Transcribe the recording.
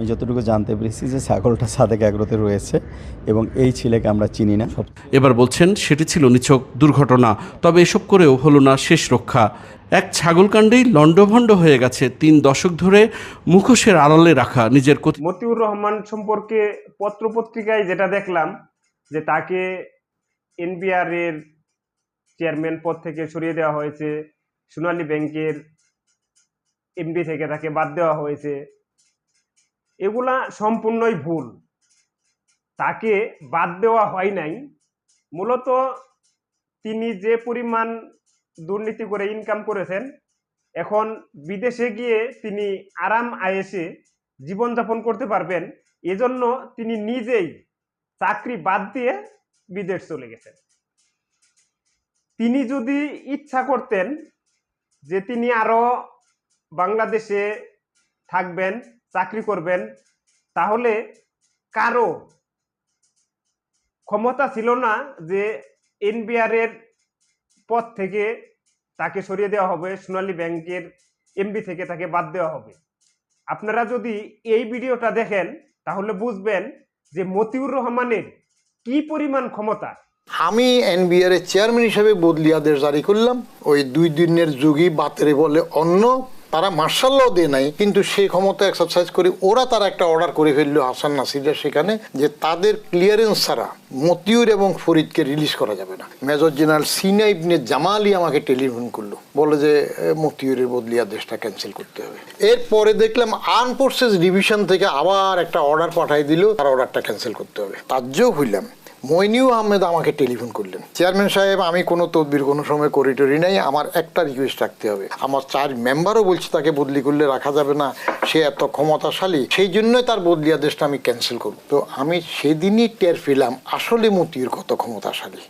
আমি যতটুকু জানতে পেরেছি যে ছাগলটা সাদেক অ্যাগ্রোতে রয়েছে এবং এই ছেলেকে আমরা চিনি না। এবার বলছেন সেটি ছিল নিছক দুর্ঘটনা তবে এসব করেও হলো না শেষ রক্ষা। এক ছাগলকাণ্ডেই লণ্ডভণ্ড হয়ে গেছে তিন দশক ধরে মুখোশের আড়ালে রাখা নিজের মতিউর রহমান সম্পর্কে পত্রপত্রিকায় যেটা দেখলাম যে তাকে এনবিআর এর চেয়ারম্যান পদ থেকে সরিয়ে দেওয়া হয়েছে সোনালী ব্যাংকের এমডি থেকে তাকে বাদ দেওয়া হয়েছে। এগুলা সম্পূর্ণই ভুল। তাকে বাদ দেওয়া হয় নাই। মূলত তিনি যে পরিমাণ দুর্নীতি করে ইনকাম করেছেন, এখন বিদেশে গিয়ে তিনি আরাম আয়েসে জীবনযাপন করতে পারবেন, এজন্য তিনি নিজেই চাকরি বাদ দিয়ে বিদেশ চলে গেছেন। তিনি যদি ইচ্ছা করতেন যে তিনি আরও বাংলাদেশে থাকবেন চাকরি করবেন, তাহলে কারও ক্ষমতা ছিল না যে এনবিআর এর পদ থেকে তাকে সরিয়ে দেওয়া হবে, সোনালী ব্যাংকের এমবি থেকে তাকে বাদ দেওয়া হবে। আপনারা যদি এই ভিডিওটা দেখেন, তাহলে বুঝবেন যে মতিউর রহমানের কি পরিমাণ ক্ষমতা। আমি এনবিআর এর চেয়ারম্যান হিসেবে বদলি আদেশ জারি করলাম, ওই দুই দিনের যুগী বাতেরে বলে অন্য। তারা মার্শাল্লাও দেয় নাই, কিন্তু সেই ক্ষমতা এক্সারসাইজ করে ওরা তারা একটা অর্ডার করে ফেলল হাসান নাসিরা সেখানে যে তাদের ক্লিয়ারেন্স ছাড়া মতিউর এবং ফরিদকে রিলিজ করা যাবে না। মেজর জেনারেল সিনা ইবনে জামালি আমাকে টেলিফোন করল বলে যে মতিউরের বদলি আদেশটা ক্যান্সেল করতে হবে। এরপরে দেখলাম আর্ম ফোর্সেস ডিভিশন থেকে আবার একটা অর্ডার পাঠাই দিল, তার অর্ডারটা ক্যান্সেল করতে হবে। তাজ্জব হইলাম। মইনিউ আহমেদ আমাকে টেলিফোন করলেন। চেয়ারম্যান সাহেব, আমি কোনো তদবির, কোনো সময় করিডোরি নাই, আমার একটা রিকোয়েস্ট রাখতে হবে। আমার চার মেম্বারও বলছে তাকে বদলি করলে রাখা যাবে না, সে এত ক্ষমতাশালী, সেই জন্যই তার বদলি আদেশটা আমি ক্যান্সেল করব। তো আমি সেদিনই টের পেলাম, আসলে মতির কত ক্ষমতাশালী।